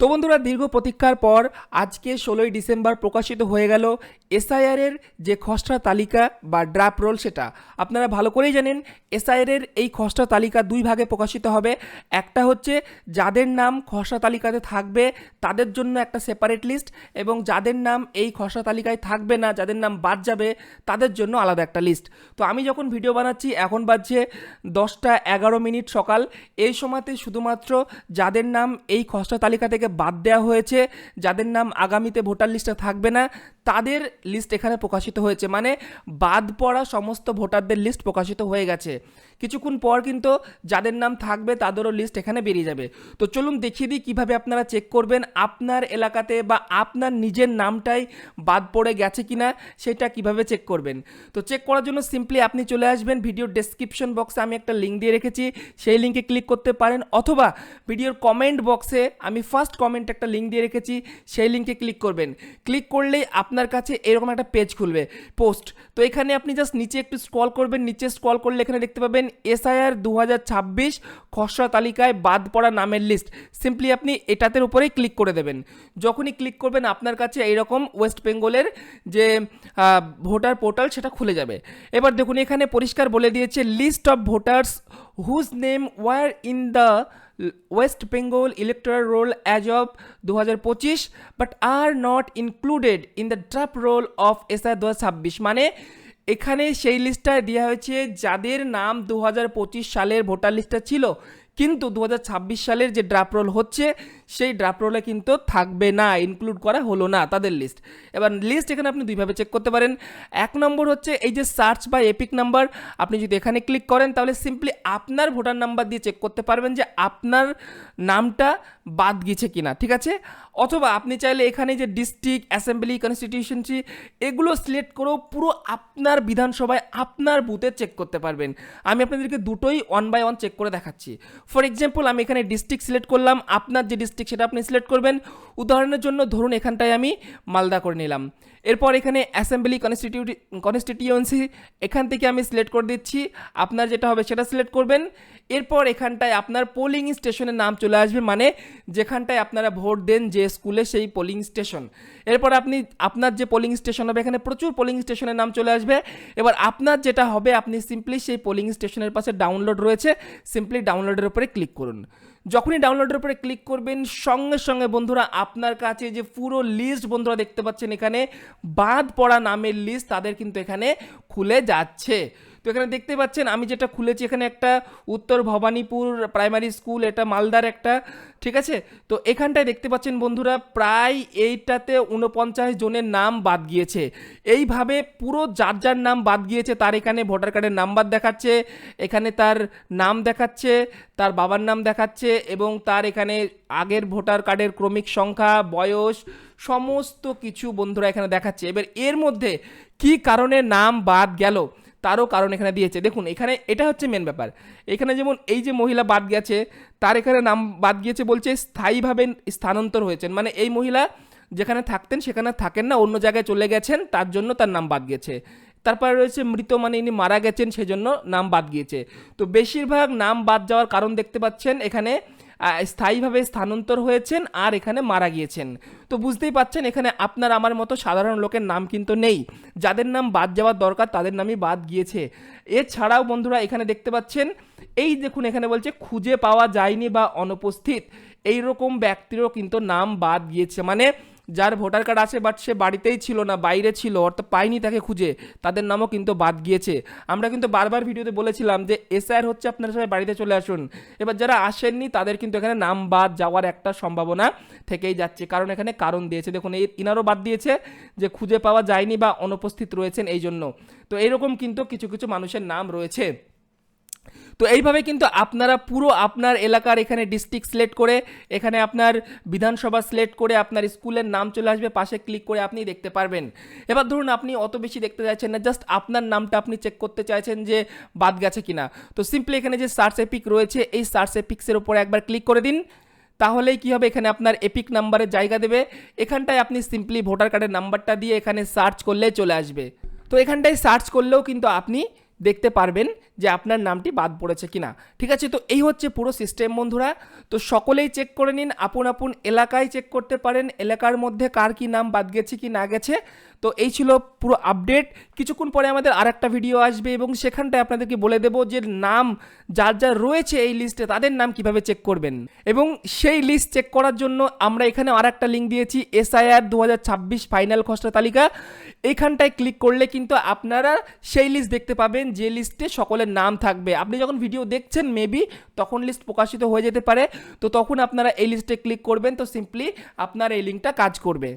তো বন্ধুরা, দীর্ঘ প্রতীক্ষার পর আজকে ষোলোই ডিসেম্বর প্রকাশিত হয়ে গেল এসআইআরের যে খসড়া তালিকা বা ড্রাপ রোল সেটা। আপনারা ভালো করেই জানেন, এসআইআরের এই খসড়া তালিকা দুই ভাগে প্রকাশিত হবে। একটা হচ্ছে যাদের নাম খসড়া তালিকাতে থাকবে, তাদের জন্য একটা সেপারেট লিস্ট এবং যাদের নাম এই খসড়া তালিকায় থাকবে না, যাদের নাম বাদ যাবে, তাদের জন্য আলাদা একটা লিস্ট তো আমি যখন ভিডিও বানাচ্ছি, এখন বাজছে দশটা এগারো মিনিট সকাল। এই সময়তে শুধুমাত্র যাদের নাম এই খসড়া তালিকা থেকে বাদ দেওয়া হয়েছে যাদের নাম আগামীতে ভোটার লিস্টে থাকবে না তাদের লিস্ট এখানে প্রকাশিত হয়েছে। মানে বাদ পড়া সমস্ত ভোটারদের লিস্ট প্রকাশিত হয়ে গেছে। কিছুক্ষণ পর কিন্তু যাদের নাম থাকবে তাদেরও লিস্ট এখানে বেরিয়ে যাবে। তো চলুন দেখিয়ে দিই কীভাবে আপনারা চেক করবেন আপনার এলাকাতে বা আপনার নিজের নামটাই বাদ পড়ে গেছে কিনা, সেটা কীভাবে চেক করবেন। তো চেক করার জন্য সিম্পলি আপনি চলে আসবেন। ভিডিওর ডেসক্রিপশন বক্সে আমি একটা লিঙ্ক দিয়ে রেখেছি। সেই লিঙ্কে ক্লিক করতে পারেন। অথবা ভিডিওর কমেন্ট বক্সে আমি ফার্স্ট কমেন্ট একটা লিঙ্ক দিয়ে রেখেছি। সেই লিঙ্কে ক্লিক করবেন। ক্লিক করলেই আপনার কাছে এরকম একটা পেজ খুলবে পোস্ট তো এখানে আপনি জাস্ট নিচে একটু স্ক্রল করবেন, নিচে স্ক্রল করলে এখানে দেখতে পাবেন এসআইআর দু হাজার ছাব্বিশ খসড়া তালিকায় বাদ পড়া নামের লিস্ট সিম্পলি আপনি এটাতের উপরেই ক্লিক করে দেবেন। যখনই ক্লিক করবেন, আপনার কাছে এইরকম ওয়েস্ট বেঙ্গলের যে ভোটার পোর্টাল সেটা খুলে যাবে। এবার দেখুন, এখানে পরিষ্কার বলে দিয়েছে list of voters whose name were in the West Bengal electoral roll as of দু হাজার পঁচিশ but are not included in the draft roll of SI দু ছাব্বিশ মানে এখানে সেই লিস্টটা দেওয়া হয়েছে যাদের নাম দু হাজার পঁচিশ সালের ভোটার লিস্টটা ছিল। কিন্তু দু হাজার ছাব্বিশ সালের যে ড্রাফট রোল হচ্ছে, সেই ড্রাফট রোলে কিন্তু থাকবে না ইনক্লুড করা হলো না তাদের লিস্ট এবার লিস্ট এখানে আপনি দুইভাবে চেক করতে পারেন। এক নম্বর হচ্ছে এই যে সার্চ বা এপিক নাম্বার আপনি যদি এখানে ক্লিক করেন, তাহলে সিম্পলি আপনার ভোটার নাম্বার দিয়ে চেক করতে পারবেন যে আপনার নামটা বাদ গিয়েছে কিনা, ঠিক আছে? অথবা আপনি চাইলে এখানে যে ডিস্ট্রিক্ট অ্যাসেম্বলি কনস্টিটিউশনসি এগুলো সিলেক্ট করেও পুরো আপনার বিধানসভায় আপনার বুথে চেক করতে পারবেন। আমি আপনাদেরকে দুটোই ওয়ান বাই ওয়ান চেক করে দেখাচ্ছি। ফর এক্সাম্পল আমি এখানে ডিস্ট্রিক্ট সিলেক্ট করলাম। আপনার যে ডিস্ট্রিক্ট সেটা আপনি সিলেক্ট করবেন। উদাহরণের জন্য ধরুন এখানটায় আমি মালদা করে নিলাম। এরপর এখানে অ্যাসেম্বলি কনস্টিটিউটি কনস্টিটিউয়েন্সি এখান থেকে আমি সিলেক্ট করে দিচ্ছি। আপনার যেটা হবে সেটা সিলেক্ট করবেন। এরপর এখানটায় আপনার পোলিং স্টেশনের নাম চলে আসবে মানে যেখানটায় আপনারা ভোট দেন যে স্কুলে সেই পোলিং স্টেশন এরপর আপনি, আপনার যে পোলিং স্টেশন হবে, এখানে প্রচুর পোলিং স্টেশনের নাম চলে আসবে। এবার আপনার যেটা হবে, আপনি সিম্পলি সেই পোলিং স্টেশনের পাশে ডাউনলোড রয়েছে। সিম্পলি ডাউনলোডের উপরে ক্লিক করুন। যখনই ডাউনলোডের উপরে ক্লিক করবেন, সঙ্গে সঙ্গে বন্ধুরা আপনার কাছে যে পুরো লিস্ট বন্ধুরা দেখতে পাচ্ছেন এখানে, বাদ পড়া নামের লিস্ট তাদের কিন্তু এখানে খুলে যাচ্ছে। তো এখানে দেখতে পাচ্ছেন, আমি যেটা খুলেছি এখানে একটা উত্তর ভবানীপুর প্রাইমারি স্কুল এটা মালদার একটা, ঠিক আছে? তো এখানটায় দেখতে পাচ্ছেন বন্ধুরা, প্রায় এইটাতে উনপঞ্চাশ জনের নাম বাদ গিয়েছে। এইভাবে পুরো যার যার নাম বাদ গিয়েছে, তার এখানে ভোটার কার্ডের নাম্বার দেখাচ্ছে, এখানে তার নাম দেখাচ্ছে, তার বাবার নাম দেখাচ্ছে এবং তার এখানে আগের ভোটার কার্ডের ক্রমিক সংখ্যা, বয়স, সমস্ত কিছু বন্ধুরা এখানে দেখাচ্ছে। এবার এর মধ্যে কি কারণে নাম বাদ গেল? তারও কারণ এখানে দিয়েছে। দেখুন, এখানে এটা হচ্ছে মেন ব্যাপার। এখানে যেমন এই যে মহিলা বাদ গেছে, তার এখানে নাম বাদ গিয়েছে বলছে স্থায়ীভাবে স্থানান্তর হয়েছেন। মানে এই মহিলা যেখানে থাকতেন, সেখানে থাকেন না, অন্য জায়গায় চলে গেছেন, তার জন্য তার নাম বাদ গেছে। তারপরে রয়েছে মৃত মানে ইনি মারা গেছেন, সেজন্য নাম বাদ গিয়েছে। তো বেশিরভাগ নাম বাদ যাওয়ার কারণ দেখতে পাচ্ছেন এখানে স্থায়ীভাবে স্থানান্তর হয়েছেন আর এখানে মারা গিয়েছেন। তো বুঝতেই পাচ্ছেন, এখানে আপনার আমার মতো সাধারণ লোকের নাম কিন্তু নেই। যাদের নাম বাদ যাওয়ার দরকার, তাদের নামই বাদ গিয়েছে। এছাড়াও বন্ধুরা, এখানে দেখতে পাচ্ছেন, এই দেখুন, এখানে বলছে, খুঁজে পাওয়া যায়নি বা অনুপস্থিত। এইরকম ব্যক্তিরও কিন্তু নাম বাদ গিয়েছে। মানে যার ভোটার কার্ড আছে বাট সে বাড়িতেই ছিল না, বাইরে ছিল অর্থাৎ পাইনি তাকে খুঁজে, তাদের নামও কিন্তু বাদ গিয়েছে। আমরা কিন্তু বারবার ভিডিওতে বলেছিলাম যে এসআর হচ্ছে আপনারা সবাই বাড়িতে চলে আসুন। এবার যারা আসেননি, তাদের কিন্তু এখানে নাম বাদ যাওয়ার একটা সম্ভাবনা থেকেই যাচ্ছে, কারণ এখানে কারণ দিয়েছে। দেখুন, এই ইনারও বাদ দিয়েছে যে, খুঁজে পাওয়া যায়নি বা অনুপস্থিত রয়েছেন এই জন্য তো এইরকম কিন্তু কিছু কিছু মানুষের নাম রয়েছে। তো এইভাবে কিন্তু আপনারা পুরো আপনার এলাকার এখানে ডিস্ট্রিক্ট সিলেক্ট করে, এখানে আপনার বিধানসভা সিলেক্ট করে আপনার স্কুলের নাম চলে আসবে, পাশে ক্লিক করে আপনি দেখতে পারবেন। এবার ধরুন আপনি অত বেশি দেখতে চাইছেন না জাস্ট আপনার নামটা আপনি চেক করতে চাইছেন যে বাদ গেছে কিনা। তো সিম্পলি এখানে যে সার্চ এপিক রয়েছে, এই সার্চ এপিক্সের উপরে একবার ক্লিক করে দিন। তাহলেই কী হবে? এখানে আপনার এপিক নাম্বারের জায়গা দেবে। এখানটায় আপনি সিম্পলি ভোটার কার্ডের নাম্বারটা দিয়ে এখানে সার্চ করলে চলে আসবে। তো এখানটায় সার্চ করলেও কিন্তু আপনি দেখতে পারবেন যে আপনার নামটি বাদ পড়েছে কিনা। ঠিক আছে, তো এই হচ্ছে পুরো সিস্টেম বন্ধুরা। তো সকলেই চেক করে নিন, আপন আপন এলাকায় চেক করতে পারেন, এলাকার মধ্যে কার কি নাম বাদ গেছে কি না গেছে। তো এই ছিল পুরো আপডেট কিছুক্ষণ পরে আমাদের আর একটা ভিডিও আসবে এবং সেখানটায় আপনাদেরকে বলে দেবো যে নাম যার যার রয়েছে এই লিস্টে তাদের নাম কীভাবে চেক করবেন। এবং সেই লিস্ট চেক করার জন্য আমরা এখানে আর একটা লিঙ্ক দিয়েছি এসআইআর দু হাজার ছাব্বিশ ফাইনাল খসড়া তালিকা। এইখানটায় ক্লিক করলে কিন্তু আপনারা সেই লিস্ট দেখতে পাবেন যে লিস্টে সকলের নাম থাকবে। আপনি যখন ভিডিও দেখছেন মেবি তখন লিস্ট প্রকাশিত হয়ে যেতে পারে। তো তখন আপনারা এই লিস্টে ক্লিক করবেন, তো সিম্পলি আপনার এই লিঙ্কটা কাজ করবে।